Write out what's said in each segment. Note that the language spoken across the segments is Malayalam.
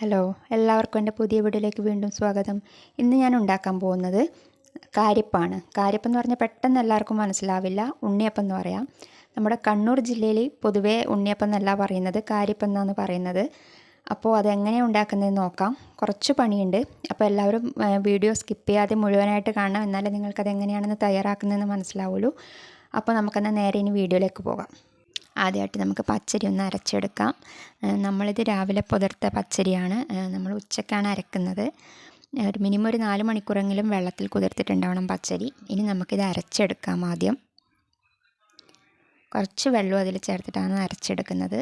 ഹലോ എല്ലാവർക്കും എന്റെ പുതിയ വീഡിയോയിലേക്ക് വീണ്ടും സ്വാഗതം. ഇന്ന് ഞാൻ ഉണ്ടാക്കാൻ പോകുന്നത് കാരിപ്പാണ്. കാരിപ്പം എന്ന് പറഞ്ഞാൽ പെട്ടെന്ന് എല്ലാവർക്കും മനസ്സിലാവില്ല. ഉണ്ണിയപ്പം എന്ന് പറയാം. നമ്മുടെ കണ്ണൂർ ജില്ലയിൽ പൊതുവേ ഉണ്ണിയപ്പം എന്നല്ല പറയുന്നത് എന്നാണ് പറയുന്നത്. അപ്പോൾ അതെങ്ങനെയാണ് ഉണ്ടാക്കുന്നതെന്ന് നോക്കാം. കുറച്ച് പണിയുണ്ട്. അപ്പോൾ എല്ലാവരും വീഡിയോ സ്കിപ്പ് ചെയ്യാതെ മുഴുവനായിട്ട് കാണണം. എന്നാലേ നിങ്ങൾക്കത് എങ്ങനെയാണെന്ന് തയ്യാറാക്കുന്നതെന്ന് മനസ്സിലാവുള്ളൂ. അപ്പോൾ നമുക്കെന്നാൽ നേരെ ഇനി വീഡിയോയിലേക്ക് പോകാം. ആദ്യമായിട്ട് നമുക്ക് പച്ചരി ഒന്ന് അരച്ചെടുക്കാം. നമ്മളിത് രാവിലെ പുതിർത്ത പച്ചരിയാണ്. നമ്മൾ ഉച്ചക്കാണ് അരക്കുന്നത്. ഒരു മിനിമം ഒരു നാല് മണിക്കൂറെങ്കിലും വെള്ളത്തിൽ കുതിർത്തിട്ടുണ്ടാവണം പച്ചരി. ഇനി നമുക്കിത് അരച്ചെടുക്കാം ആദ്യം. കുറച്ച് വെള്ളം അതിൽ ചേർത്തിട്ടാണ് അരച്ചെടുക്കുന്നത്.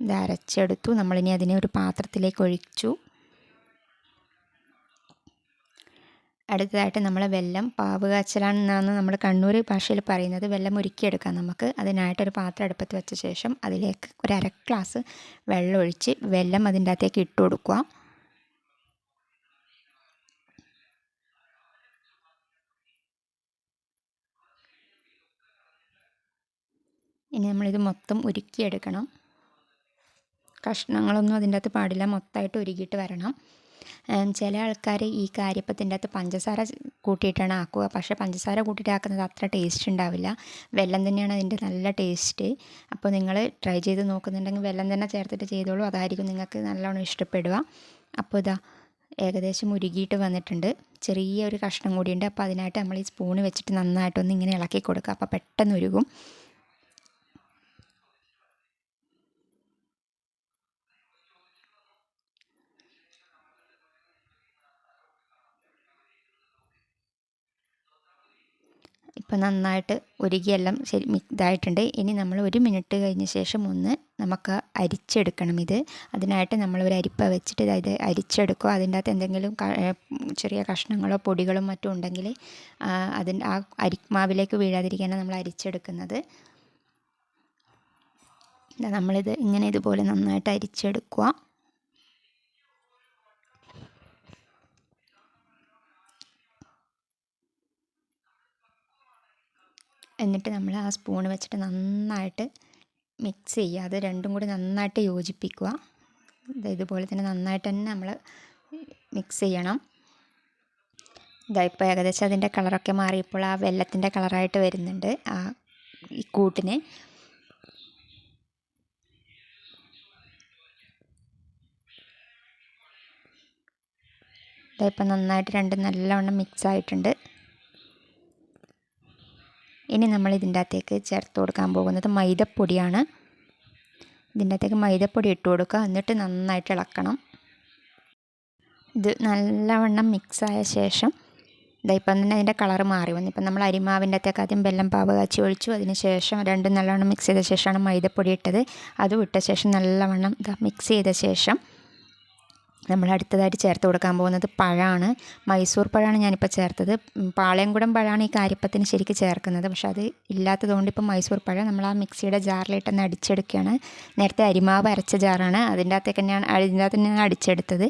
ഇത് അരച്ചെടുത്തു. നമ്മളിനി അതിനെ ഒരു പാത്രത്തിലേക്ക് ഒഴിച്ചു. അടുത്തതായിട്ട് നമ്മൾ വെല്ലം പാവ് കാച്ചലാണെന്നാണ് നമ്മൾ കണ്ണൂർ ഭാഷയിൽ പറയുന്നത്. വെല്ലം ഉരുക്കിയെടുക്കാം നമുക്ക്. അതിനായിട്ട് ഒരു പാത്രം അടുപ്പത്ത് വെച്ച ശേഷം അതിലേക്ക് ഒരു അര ഗ്ലാസ് വെള്ളം ഒഴിച്ച് വെല്ലം അതിന്റെ അകത്തേക്ക് ഇട്ട് കൊടുക്കുക. ഇനി നമ്മളിത് മൊത്തം ഉരുക്കിയെടുക്കണം. കഷ്ണങ്ങളൊന്നും അതിന്റെ അകത്ത് പാടില്ല. മൊത്തമായിട്ട് ഉരുകിയിട്ട് വരണം. ചില ആൾക്കാർ ഈ കാര്യപ്പത്തിന്റെ അകത്ത് പഞ്ചസാര കൂട്ടിയിട്ടാണ് ആക്കുക. പക്ഷേ പഞ്ചസാര കൂട്ടിയിട്ട് ആക്കുന്നത് അത്ര ടേസ്റ്റ് ഉണ്ടാവില്ല. വെല്ലം തന്നെയാണ് അതിന്റെ നല്ല ടേസ്റ്റ് അപ്പോൾ നിങ്ങൾ ട്രൈ ചെയ്ത് നോക്കുന്നുണ്ടെങ്കിൽ വെല്ലം തന്നെ ചേർത്തിട്ട് ചെയ്തോളൂ. അതായിരിക്കും നിങ്ങൾക്ക് നല്ലോണം ഇഷ്ടപ്പെടുക. അപ്പോൾ ഇതാ ഏകദേശം ഉരുകിയിട്ട് വന്നിട്ടുണ്ട്. ചെറിയ ഒരു കഷ്ണം കൂടിയുണ്ട്. അപ്പോൾ അതിനായിട്ട് നമ്മൾ ഈ സ്പൂണ് വെച്ചിട്ട് നന്നായിട്ടൊന്ന് ഇങ്ങനെ ഇളക്കി കൊടുക്കുക. അപ്പോൾ പെട്ടെന്ന് ഉരുകും. ഇപ്പം നന്നായിട്ട് ഉരുകിയെല്ലാം ശരി ഇതായിട്ടുണ്ട്. ഇനി നമ്മൾ ഒരു മിനിറ്റ് കഴിഞ്ഞ ശേഷം ഒന്ന് നമുക്ക് അരിച്ചെടുക്കണം ഇത്. അതിനായിട്ട് നമ്മൾ ഒരു അരിപ്പ വെച്ചിട്ട് അതായത് അരിച്ചെടുക്കുക. അതിന്റെ അകത്ത് എന്തെങ്കിലും ചെറിയ കഷ്ണങ്ങളോ പൊടികളോ മറ്റോ ഉണ്ടെങ്കിൽ അതിന്റെ ആ അരിമാവിലേക്ക് വീഴാതിരിക്കാനാണ് നമ്മൾ അരിച്ചെടുക്കുന്നത്. നമ്മളിത് ഇങ്ങനെ ഇതുപോലെ നന്നായിട്ട് അരിച്ചെടുക്കുക. എന്നിട്ട് നമ്മൾ ആ സ്പൂൺ വെച്ചിട്ട് നന്നായിട്ട് മിക്സ് ചെയ്യുക. അത് രണ്ടും കൂടി നന്നായിട്ട് യോജിപ്പിക്കുക. ഇതുപോലെ തന്നെ നന്നായിട്ട് തന്നെ നമ്മൾ മിക്സ് ചെയ്യണം. ഇതായിപ്പോൾ ഏകദേശം അതിന്റെ കളറൊക്കെ മാറിയപ്പോൾ ആ വെള്ളത്തിന്റെ കളറായിട്ട് വരുന്നുണ്ട് ആ ഈ കൂട്ടിന്. ഇതായിപ്പോൾ നന്നായിട്ട് രണ്ടും നല്ലവണ്ണം മിക്സ് ആയിട്ടുണ്ട്. ഇനി നമ്മൾ ഇതിന്റെ അകത്തേക്ക് ചേർത്ത് കൊടുക്കാൻ പോകുന്നത് മൈദപ്പൊടിയാണ്. ഇതിന്റെ അകത്തേക്ക് മൈദപ്പൊടി ഇട്ട് കൊടുക്കുക. എന്നിട്ട് നന്നായിട്ട് ഇളക്കണം. ഇത് നല്ലവണ്ണം മിക്സായ ശേഷം ഇതായിപ്പം തന്നെ അതിന്റെ കളർ മാറി വന്നു. ഇപ്പം നമ്മൾ അരിമാവിന്റെ അകത്തേക്ക് ആദ്യം വെല്ലം പാവ് കാച്ചി ഒഴിച്ചു. അതിന് ശേഷം രണ്ടും നല്ലവണ്ണം മിക്സ് ചെയ്ത ശേഷമാണ് മൈദപ്പൊടി ഇട്ടത്. അതും ഇട്ട ശേഷം നല്ലവണ്ണം ഇതാ മിക്സ് ചെയ്ത ശേഷം നമ്മൾ അടുത്തതായിട്ട് ചേർത്ത് കൊടുക്കാൻ പോകുന്നത് പഴമാണ് മൈസൂർ പഴമാണ് ഞാനിപ്പോൾ ചേർത്തത്. പാളയംകുടം പഴമാണ് ഈ കാര്യപ്പത്തിന് ശരിക്കും ചേർക്കുന്നത്. പക്ഷെ അത് ഇല്ലാത്തതുകൊണ്ട് ഇപ്പോൾ മൈസൂർ പഴം നമ്മൾ ആ മിക്സിയുടെ ജാറിലിട്ടൊന്ന് അടിച്ചെടുക്കുകയാണ്. നേരത്തെ അരിമാവ് അരച്ച ജാറാണ്. അതിന്റെ അകത്തേക്ക് തന്നെയാണ് അതിന്റെ അകത്ത് തന്നെയാണ് അടിച്ചെടുത്തത്.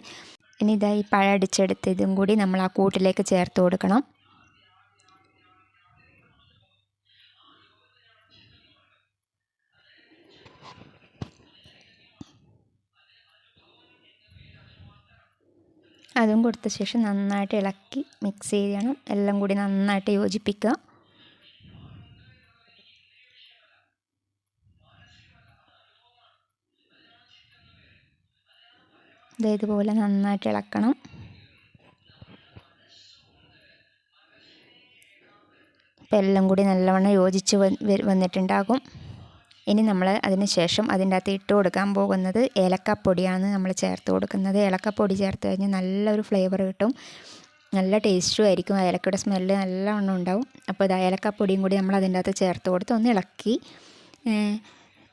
ഇനി ഇതായി പഴം അടിച്ചെടുത്ത് ഇതും കൂടി നമ്മൾ ആ കൂട്ടിലേക്ക് ചേർത്ത് കൊടുക്കണം. അതും കൊടുത്ത ശേഷം നന്നായിട്ട് ഇളക്കി മിക്സ് ചെയ്യണം. എല്ലാം കൂടി നന്നായിട്ട് യോജിപ്പിക്കുക. ഇതേതുപോലെ നന്നായിട്ട് ഇളക്കണം. ഇപ്പം എല്ലാം കൂടി നല്ലവണ്ണം യോജിച്ച് വന്നിട്ടുണ്ടാകും. ഇനി നമ്മൾ അതിന് ശേഷം അതിന്റെ അകത്ത് ഇട്ട് കൊടുക്കാൻ പോകുന്നത് ഏലക്കപ്പൊടിയാണ് നമ്മൾ ചേർത്ത് കൊടുക്കുന്നത്. ഏലക്കപ്പൊടി ചേർത്ത് കഴിഞ്ഞാൽ നല്ലൊരു ഫ്ലേവർ കിട്ടും. നല്ല ടേസ്റ്റും ആയിരിക്കും. ഏലക്കയുടെ സ്മെല്ല് നല്ലവണ്ണം ഉണ്ടാവും. അപ്പോൾ ഇത് ഏലക്കപ്പൊടിയും കൂടി നമ്മൾ അതിന്റെ അകത്ത് ചേർത്ത് കൊടുത്ത് ഒന്ന് ഇളക്കി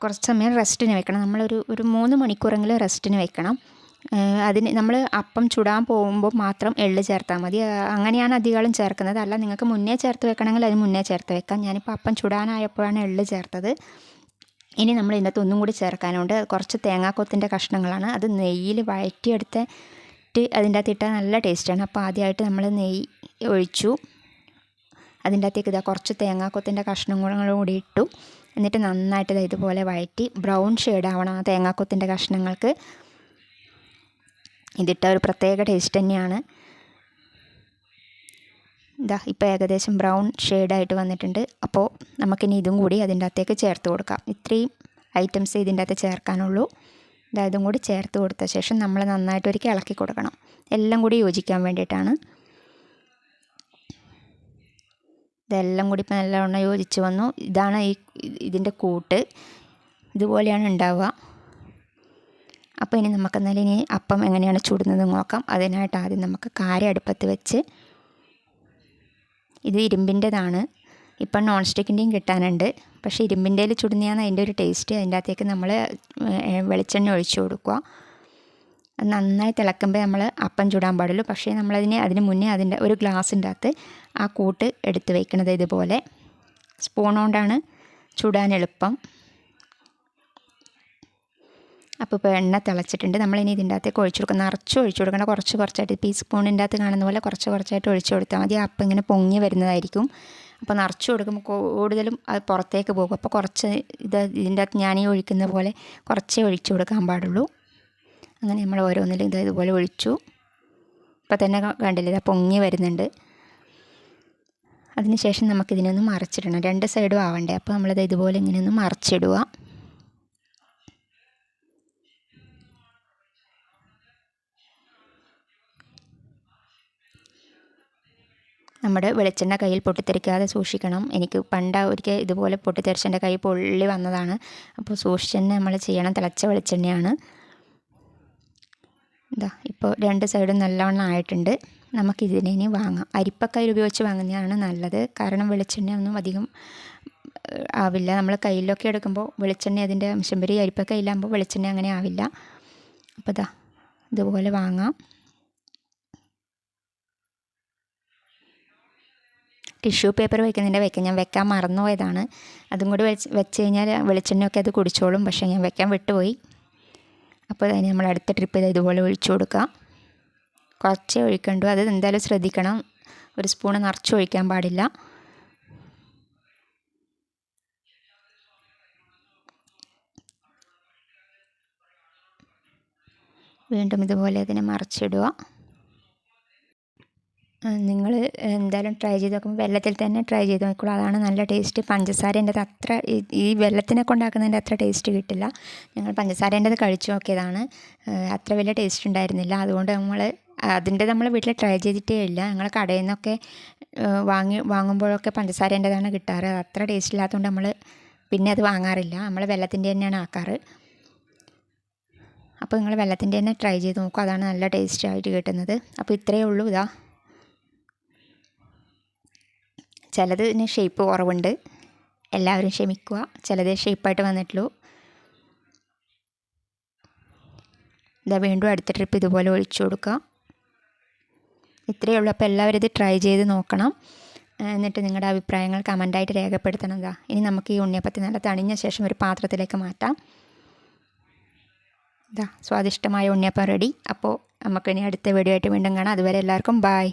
കുറച്ച് സമയം റെസ്റ്റിന് വെക്കണം. നമ്മളൊരു ഒരു മൂന്ന് മണിക്കൂറെങ്കിലും റെസ്റ്റിന് വെക്കണം. അതിന് നമ്മൾ അപ്പം ചുടാൻ പോകുമ്പോൾ മാത്രം എള്ള് ചേർത്താൽ മതി. അങ്ങനെയാണ് അധികം ചേർക്കുന്നത്. അല്ല നിങ്ങൾക്ക് മുന്നേ ചേർത്ത് വെക്കണമെങ്കിൽ അത് മുന്നേ ചേർത്ത് വെക്കാം. ഞാനിപ്പോൾ അപ്പം ചുടാനായപ്പോഴാണ് എള്ള് ചേർത്തത്. ഇനി നമ്മൾ ഇതിനകത്ത് ഒന്നും കൂടി ചേർക്കാനുണ്ട്. കുറച്ച് തേങ്ങാക്കൊത്തിന്റെ കഷ്ണങ്ങളാണ്. അത് നെയ്യിൽ വഴറ്റിയെടുത്തിട്ട് അതിന്റെ അകത്ത് ഇട്ടാൽ നല്ല ടേസ്റ്റാണ്. അപ്പോൾ ആദ്യമായിട്ട് നമ്മൾ നെയ്യ് ഒഴിച്ചു. അതിന്റെ അകത്തേക്ക് ഇതാ കുറച്ച് തേങ്ങാക്കൊത്തിന്റെ കഷ്ണങ്ങളും കൂടി ഇട്ടു. എന്നിട്ട് നന്നായിട്ട് ഇതുപോലെ വഴറ്റി ബ്രൗൺ ഷെയ്ഡ് ആവണം ആ തേങ്ങാക്കൊത്തിന്റെ കഷ്ണങ്ങൾക്ക്. ഇതിട്ട ഒരു പ്രത്യേക ടേസ്റ്റ് തന്നെയാണ്. ഇതാ ഇപ്പോൾ ഏകദേശം ബ്രൗൺ ഷെയ്ഡായിട്ട് വന്നിട്ടുണ്ട്. അപ്പോൾ നമുക്കിനി ഇതും കൂടി അതിന്റെ അകത്തേക്ക് ചേർത്ത് കൊടുക്കാം. ഇത്രയും ഐറ്റംസ് ഇതിന്റെ അകത്ത് ചേർക്കാനുള്ളൂ. ഇതാ ഇതും കൂടി ചേർത്ത് കൊടുത്ത ശേഷം നമ്മൾ നന്നായിട്ട് ഒരിക്കൽ ഇളക്കി കൊടുക്കണം. എല്ലാം കൂടി യോജിക്കാൻ വേണ്ടിയിട്ടാണ്. ഇതെല്ലാം കൂടി ഇപ്പം നല്ലവണ്ണം യോജിച്ച് വന്നു. ഇതാണ് ഈ ഇതിന്റെ കൂട്ട്. ഇതുപോലെയാണ് ഉണ്ടാവുക. അപ്പോൾ ഇനി നമുക്ക് ഇനി അപ്പം എങ്ങനെയാണ് ചുടുന്നത് നോക്കാം. അതിനായിട്ട് ആദ്യം നമുക്ക് കാര അടുപ്പത്ത് വെച്ച് ഇത് ഇരുമ്പിന്റെതാണ്. ഇപ്പം നോൺ സ്റ്റിക്കിന്റെയും കിട്ടാനുണ്ട്. പക്ഷേ ഇരുമ്പിന്റെ ചുടുന്നതാണ് അതിന്റെ ഒരു ടേസ്റ്റ് അതിന്റെ അകത്തേക്ക് നമ്മൾ വെളിച്ചെണ്ണ ഒഴിച്ചു കൊടുക്കുക. അത് നന്നായി തിളക്കുമ്പോൾ നമ്മൾ അപ്പം ചുടാൻ പാടുള്ളൂ. പക്ഷേ നമ്മളതിന് അതിന് മുന്നേ അതിന്റെ ഒരു ഗ്ലാസിന്റെ അകത്ത് ആ കൂട്ട് എടുത്ത് വയ്ക്കുന്നത് ഇതുപോലെ. സ്പൂൺ കൊണ്ടാണ് ചുടാൻ എളുപ്പം. അപ്പോൾ ഇപ്പോൾ എണ്ണ തിളച്ചിട്ടുണ്ട്. നമ്മളിനി ഇതിന്റെ അകത്തേക്ക് ഒഴിച്ചു കൊടുക്കുക നിറച്ച് ഒഴിച്ചു കൊടുക്കണം. കുറച്ച് കുറച്ചായിട്ട് ഈ സ്പൂണിന്റെ അകത്ത് കാണുന്ന പോലെ കുറച്ച് കുറച്ചായിട്ട് ഒഴിച്ചു കൊടുത്താൽ മതി. അപ്പം ഇങ്ങനെ പൊങ്ങി വരുന്നതായിരിക്കും. അപ്പോൾ നിറച്ച് കൊടുക്കുമ്പോൾ കൂടുതലും അത് പുറത്തേക്ക് പോകും. അപ്പോൾ കുറച്ച് ഇത് ഇതിന്റെ അകത്ത് ഞാനീ ഒഴിക്കുന്ന പോലെ കുറച്ചേ ഒഴിച്ചു കൊടുക്കാൻ പാടുള്ളൂ. അങ്ങനെ നമ്മൾ ഓരോന്നിലും ഇത് ഇതുപോലെ ഒഴിച്ചു. ഇപ്പോൾ തന്നെ കണ്ടില്ലേ ഇത് പൊങ്ങി വരുന്നുണ്ട്. അതിനുശേഷം നമുക്കിതിനൊന്ന് മറിച്ചിടണം. രണ്ട് സൈഡും ആവണ്ടേ. അപ്പോൾ നമ്മളിത് ഇതുപോലെ ഇങ്ങനെ ഒന്ന് മറിച്ചിടുക. നമ്മുടെ വെളിച്ചെണ്ണ കയ്യിൽ പൊട്ടിത്തെറിക്കാതെ സൂക്ഷിക്കണം. എനിക്ക് പണ്ട് ഒരിക്കൽ ഇതുപോലെ പൊട്ടിത്തെറിച്ച് എന്റെ കൈ പൊള്ളി വന്നതാണ്. അപ്പോൾ സൂക്ഷിച്ച് തന്നെ നമ്മൾ ചെയ്യണം. തിളച്ച വെളിച്ചെണ്ണയാണ്. ഇതാ ഇപ്പോൾ രണ്ട് സൈഡും നല്ലവണ്ണം ആയിട്ടുണ്ട്. നമുക്കിതിനെ ഇനി വാങ്ങാം. അരിപ്പക്കയിൽ ഉപയോഗിച്ച് വാങ്ങുന്നതാണ് നല്ലത്. കാരണം വെളിച്ചെണ്ണ ഒന്നും അധികം ആവില്ല. നമ്മൾ കയ്യിലൊക്കെ എടുക്കുമ്പോൾ വെളിച്ചെണ്ണ അതിന്റെ അംശം വരി അരിപ്പക്കയിലാകുമ്പോൾ വെളിച്ചെണ്ണ അങ്ങനെ ആവില്ല. അപ്പോൾ ഇതാ ഇതുപോലെ വാങ്ങാം. ടിഷ്യൂ പേപ്പർ വയ്ക്കുന്നതിന്റെ വയ്ക്കാൻ ഞാൻ വെക്കാൻ മറന്നുപോയതാണ്. അതും കൂടി വെച്ച് വെച്ച് കഴിഞ്ഞാൽ വെളിച്ചെണ്ണയൊക്കെ അത് കുടിച്ചോളും. പക്ഷേ ഞാൻ വെക്കാൻ വിട്ടുപോയി. അപ്പോൾ അതിന് നമ്മൾ അടുത്ത ട്രിപ്പ് ഇതുപോലെ ഒഴിച്ചു കൊടുക്കുക കുറച്ചേ ഒഴിക്കണ്ടു. അത് എന്തായാലും ശ്രദ്ധിക്കണം. ഒരു സ്പൂണ് നിറച്ച് ഒഴിക്കാൻ പാടില്ല. വീണ്ടും ഇതുപോലെ അതിനെ മറിച്ചിടുക. നിങ്ങൾ എന്തായാലും ട്രൈ ചെയ്ത് നോക്കുമ്പോൾ വെള്ളത്തിൽ തന്നെ ട്രൈ ചെയ്ത് നോക്കുള്ളൂ അതാണ് നല്ല ടേസ്റ്റ് പഞ്ചസാരേന്റെത് അത്ര ഈ വെള്ളത്തിനെ ഉണ്ടാക്കുന്നതിന്റെ അത്ര ടേസ്റ്റ് കിട്ടില്ല. ഞങ്ങൾ പഞ്ചസാരേന്റെത് കഴിച്ചു നോക്കിയതാണ്. അത്ര വലിയ ടേസ്റ്റ് ഉണ്ടായിരുന്നില്ല. അതുകൊണ്ട് നമ്മൾ അതിന്റെ നമ്മൾ വീട്ടിൽ ട്രൈ ചെയ്തിട്ടേ ഇല്ല. ഞങ്ങൾ കടയിൽ നിന്നൊക്കെ വാങ്ങി വാങ്ങുമ്പോഴൊക്കെ പഞ്ചസാരേന്റെതാണ് കിട്ടാറ്. അത്ര ടേസ്റ്റ് ഇല്ലാത്തതുകൊണ്ട് നമ്മൾ പിന്നെ അത് വാങ്ങാറില്ല. നമ്മൾ വെള്ളത്തിന്റെ തന്നെയാണ് ആക്കാറ്. അപ്പോൾ നിങ്ങൾ വെള്ളത്തിന്റെ തന്നെ ട്രൈ ചെയ്ത് നോക്കും. അതാണ് നല്ല ടേസ്റ്റ് ആയിട്ട് കിട്ടുന്നത്. അപ്പോൾ ഇത്രയേ ഉള്ളൂ ഇതാ. ചിലതിന് ഷേപ്പ് കുറവുണ്ട്. എല്ലാവരും ക്ഷമിക്കുക. ചിലത് ഷേപ്പായിട്ട് വന്നിട്ടുള്ളൂ. ഇതാ വീണ്ടും അടുത്ത ട്രിപ്പ് ഇതുപോലെ ഒഴിച്ചു കൊടുക്കുക ഇത്രയേ ഉള്ളൂ. അപ്പോൾ എല്ലാവരും ഇത് ട്രൈ ചെയ്ത് നോക്കണം. എന്നിട്ട് നിങ്ങളുടെ അഭിപ്രായങ്ങൾ കമന്റായിട്ട് രേഖപ്പെടുത്തണം ഇതാ ഇനി നമുക്ക് ഈ ഉണ്ണിയപ്പത്തി നല്ല തണിഞ്ഞ ശേഷം ഒരു പാത്രത്തിലേക്ക് മാറ്റാം. ഇതാ സ്വാദിഷ്ടമായ ഉണ്ണിയപ്പം റെഡി അപ്പോൾ നമുക്കിനി അടുത്ത വീഡിയോ ആയിട്ട് വീണ്ടും കാണാം. അതുവരെ എല്ലാവർക്കും ബായ്